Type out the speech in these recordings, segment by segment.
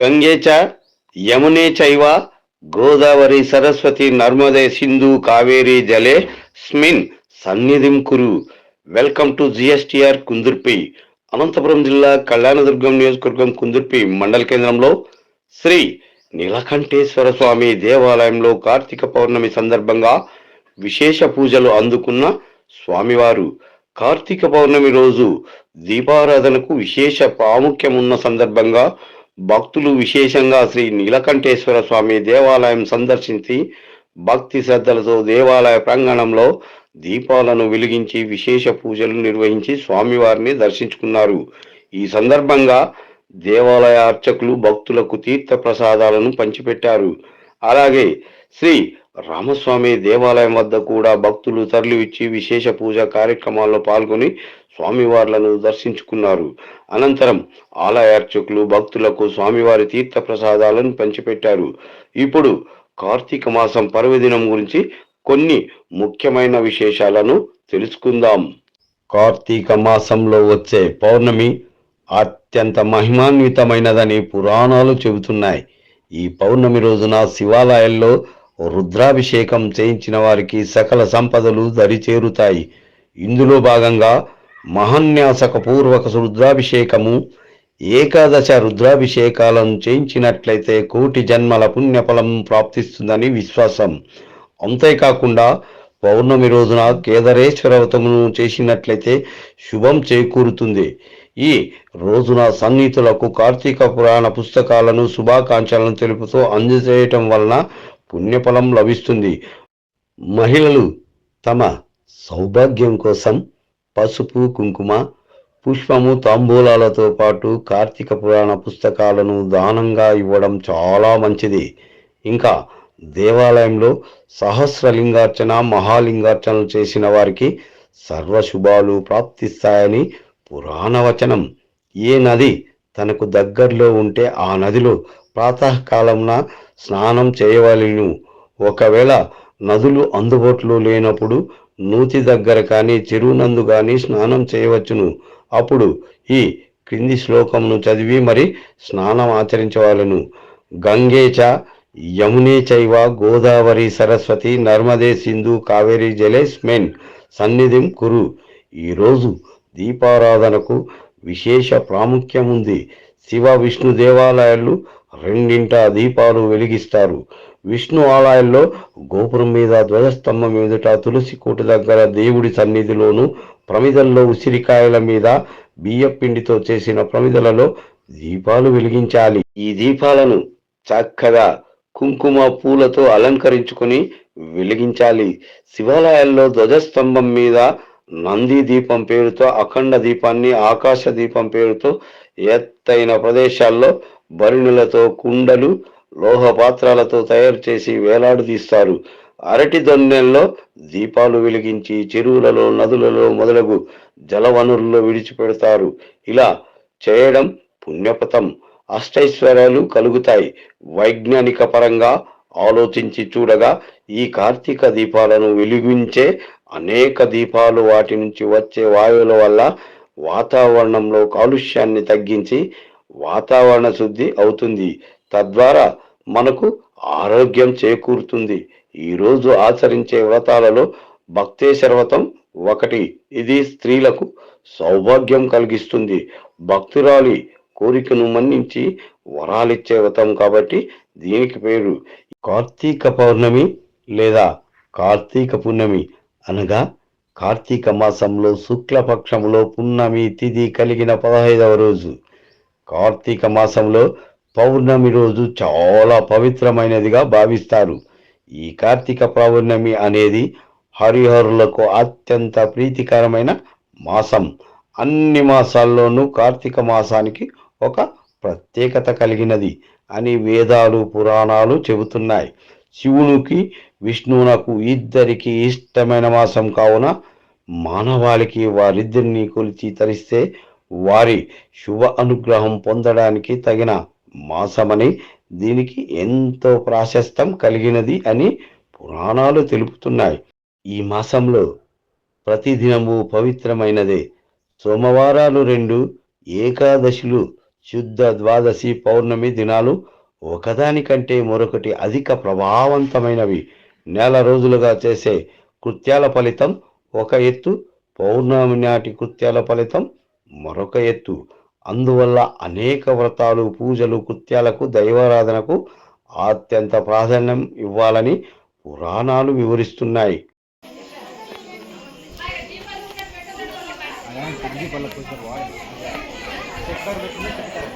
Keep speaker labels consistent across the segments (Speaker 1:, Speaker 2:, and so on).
Speaker 1: గంగే చ యమునే చైవ గోదావరి సరస్వతి నర్మదే సింధు కావేరి జలే స్మిన్ సన్నిధిం కురు. Welcome to GSTR Kundurpi. Anantapuram జిల్లా కళ్యాణదుర్గం నియోజకవర్గం కుందుర్పి మండల కేంద్రంలో శ్రీ నీలకంఠేశ్వర స్వామి దేవాలయంలో కార్తీక పౌర్ణమి సందర్భంగా విశేష పూజలు అందుకున్న స్వామివారు. కార్తీక పౌర్ణమి రోజు దీపారాధనకు విశేష ప్రాముఖ్యం ఉన్న సందర్భంగా భక్తులు విశేషంగా శ్రీ నీలకంఠేశ్వర స్వామి దేవాలయం సందర్శించి భక్తి శ్రద్ధలతో దేవాలయ ప్రాంగణంలో దీపాలను వెలిగించి విశేష పూజలు నిర్వహించి స్వామివారిని దర్శించుకున్నారు. ఈ సందర్భంగా దేవాలయ అర్చకులు భక్తులకు తీర్థ ప్రసాదాలను పంచిపెట్టారు. అలాగే శ్రీ రామస్వామి దేవాలయం వద్ద కూడా భక్తులు తరలివిచ్చి విశేష పూజ కార్యక్రమాల్లో పాల్గొని స్వామివార్లను దర్శించుకున్నారు. అనంతరం ఆలయ అర్చకులు భక్తులకు స్వామివారి తీర్థ ప్రసాదాలను పంచిపెట్టారు. ఇప్పుడు కార్తీక మాసం పర్వదినం గురించి కొన్ని ముఖ్యమైన విశేషాలను తెలుసుకుందాం. కార్తీక మాసంలో వచ్చే పౌర్ణమి అత్యంత మహిమాన్వితమైనదని పురాణాలు చెబుతున్నాయి. ఈ పౌర్ణమి రోజున శివాలయాల్లో రుద్రాభిషేకం చేయించిన వారికి సకల సంపదలు దరిచేరుతాయి. ఇందులో భాగంగా మహాన్యాసక పూర్వక రుద్రాభిషేకము ఏకాదశ రుద్రాభిషేకాలను చేయించినట్లయితే కోటి జన్మల పుణ్యఫలం ప్రాప్తిస్తుందని విశ్వాసం. అంతేకాకుండా పౌర్ణమి రోజున కేదారేశ్వర వ్రతమును చేసినట్లయితే శుభం చేకూరుతుంది. ఈ రోజున సన్నిహితులకు కార్తీక పురాణ పుస్తకాలను శుభాకాంక్షలను తెలుపుతూ అందజేయటం వలన పుణ్యఫలం లభిస్తుంది. మహిళలు తమ సౌభాగ్యం కోసం పసుపు కుంకుమ పుష్పము తాంబూలాలతో పాటు కార్తీక పురాణ పుస్తకాలను దానంగా ఇవ్వడం చాలా మంచిది. ఇంకా దేవాలయంలో సహస్రలింగార్చన మహాలింగార్చనలు చేసిన వారికి సర్వశుభాలు ప్రాప్తిస్తాయని పురాణవచనం ఏ నది తనకు దగ్గరలో ఉంటే ఆ నదిలో ప్రాతకాలంన స్నానం చేయవలెను. ఒకవేళ నదులు అందుబాటులో లేనప్పుడు నూతి దగ్గర కానీ చెరువునందు కానీ స్నానం చేయవచ్చును. అప్పుడు ఈ క్రింది శ్లోకంను చదివి మరి స్నానం ఆచరించవాలను. గంగేచ యమునే చైవ గోదావరి సరస్వతి నర్మదే సింధు కావేరి జలేస్మెన్ సన్నిధిం కురు. ఈరోజు దీపారాధనకు విశేష ప్రాముఖ్యం ఉంది శివ విష్ణు దేవాలయాలు రెండింట దీపాలు వెలిగిస్తారు. విష్ణు ఆలయంలో గోపురం మీద ధ్వజస్తంభం ఎదుట తులసి కోట దగ్గర దేవుడి సన్నిధిలోను ప్రమిదల్లో ఉసిరికాయల మీద బియ్యపిండితో చేసిన ప్రమిదలలో దీపాలు వెలిగించాలి. ఈ దీపాలను చక్కగా కుంకుమ పూలతో అలంకరించుకొని వెలిగించాలి. శివాలయాల్లో ధ్వజస్తంభం మీద నంది దీపం పేరుతో అఖండ దీపాన్ని ఆకాశ దీపం పేరుతో ఎత్తైన ప్రదేశాల్లో భరిణులతో కుండలు లోహ పాత్రాలతో తయారు చేసి వేలాడదీస్తారు అరటి దొన్నెల్లో దీపాలు వెలిగించి చెరువులలో నదులలో మొదలగు జలవనరుల్లో విడిచిపెడతారు. ఇలా చేయడం పుణ్యపథం. అష్టైశ్వర్యాలు కలుగుతాయి. వైజ్ఞానిక పరంగా ఆలోచించి చూడగా ఈ కార్తీక దీపాలను వెలిగించే అనేక దీపాలు వాటి నుంచి వచ్చే వాయువుల వల్ల వాతావరణంలో కాలుష్యాన్ని తగ్గించి వాతావరణ శుద్ధి అవుతుంది. తద్వారా మనకు ఆరోగ్యం చేకూరుతుంది. ఈరోజు ఆచరించే వ్రతాలలో భక్తేశ్వర వ్రతం ఒకటి. ఇది స్త్రీలకు సౌభాగ్యం కలిగిస్తుంది. భక్తురాలి కోరికను మన్నించి వరాలిచ్చే వ్రతం కాబట్టి దీనికి పేరు కార్తీక పౌర్ణమి లేదా కార్తీక పున్నమి అనగా కార్తీక మాసంలో శుక్లపక్షంలో పున్నమి తిథి కలిగిన పదహైదవ రోజు. కార్తీక మాసంలో పౌర్ణమి రోజు చాలా పవిత్రమైనదిగా భావిస్తారు. ఈ కార్తీక పౌర్ణమి అనేది హరిహరులకు అత్యంత ప్రీతికరమైన మాసం. అన్ని మాసాల్లోనూ కార్తీక మాసానికి ఒక ప్రత్యేకత కలిగినది అని వేదాలు పురాణాలు చెబుతున్నాయి. శివునికి విష్ణువునకు ఇద్దరికి ఇష్టమైన మాసం కావున మానవాళికి వారిద్దరిని కొలిచి తరిస్తే వారి శుభ అనుగ్రహం పొందడానికి తగిన మాసమని దీనికి ఎంతో ప్రాశస్తం కలిగినది అని పురాణాలు తెలుపుతున్నాయి. ఈ మాసంలో ప్రతిదినము పవిత్రమైనదే. సోమవారాలు రెండు ఏకాదశులు శుద్ధ ద్వాదశి పౌర్ణమి దినాలు ఒకదానికంటే మరొకటి అధిక ప్రభావవంతమైనవి. నెల రోజులుగా చేసే కృత్యాల ఫలితం ఒక ఎత్తు పౌర్ణమి నాటి కృత్యాల ఫలితం మరొక ఎత్తు. అందువల్ల అనేక వ్రతాలు పూజలు కృత్యాలకు దైవారాధనకు అత్యంత ప్రాధాన్యం ఇవ్వాలని పురాణాలు వివరిస్తున్నాయి.
Speaker 2: చక్రపాణి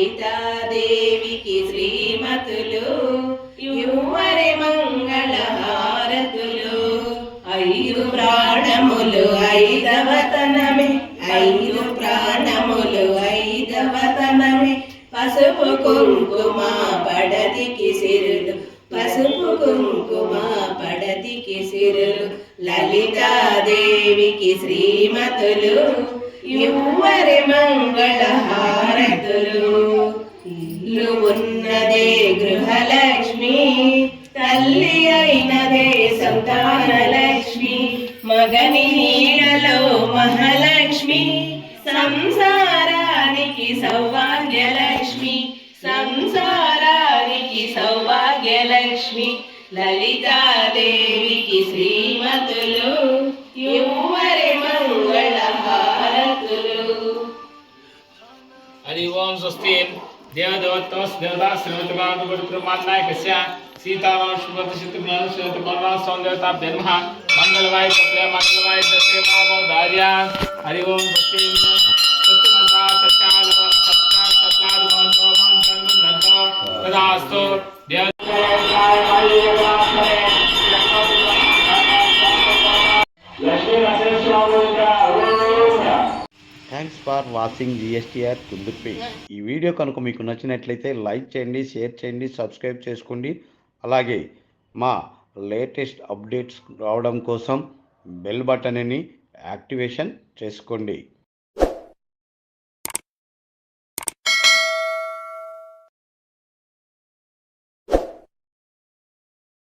Speaker 3: లలితాదేవికి శ్రీమతులు యువరి మంగళ హారతులు ఐదు ప్రాణములు ఐదవతనమే ఐదు ప్రాణములు ఐదవతనమే పసుపు కుంకుమ పడదికి సిరులు పసుపు కుంకుమ పడదికి సిరులు. లలితాదేవికి శ్రీమతులు ఇవ్వరి మంగళహారతులు. ఇల్లు ఉన్నదే గృహలక్ష్మి తల్లి అయినదే సంతాన లక్ష్మి మగని నీడలో మహాలక్ష్మి సంసారానికి సౌభాగ్యలక్ష్మి సంసారానికి సౌభాగ్యలక్ష్మి లలితాదేవికి శ్రీమతులు.
Speaker 2: ఇవ్వరి మంగళహార हरि ओम स्वस्ति देवदत्तस देवता श्रीमतमान गुरुप्रमात्माय कस्या सीताराम श्रीमत शत्रुघ्न श्रीमत बलराम सौंदर्यता ब्रह्मा मंगलवाय सत्य मंगलवाय सत्य हरि ओम स्वस्ति स्वस्ति सत्या नंदो
Speaker 1: देव ఫార్ వాచింగ్ జిఎస్టీఆర్ కుందుర్పి ఈ వీడియో కనుక మీకు నచ్చినట్లయితే లైక్ చేయండి షేర్ చేయండి సబ్స్క్రైబ్ చేసుకోండి. అలాగే మా లేటెస్ట్ అప్డేట్స్ రావడం కోసం బెల్ బటన్ని యాక్టివేషన్ చేసుకోండి.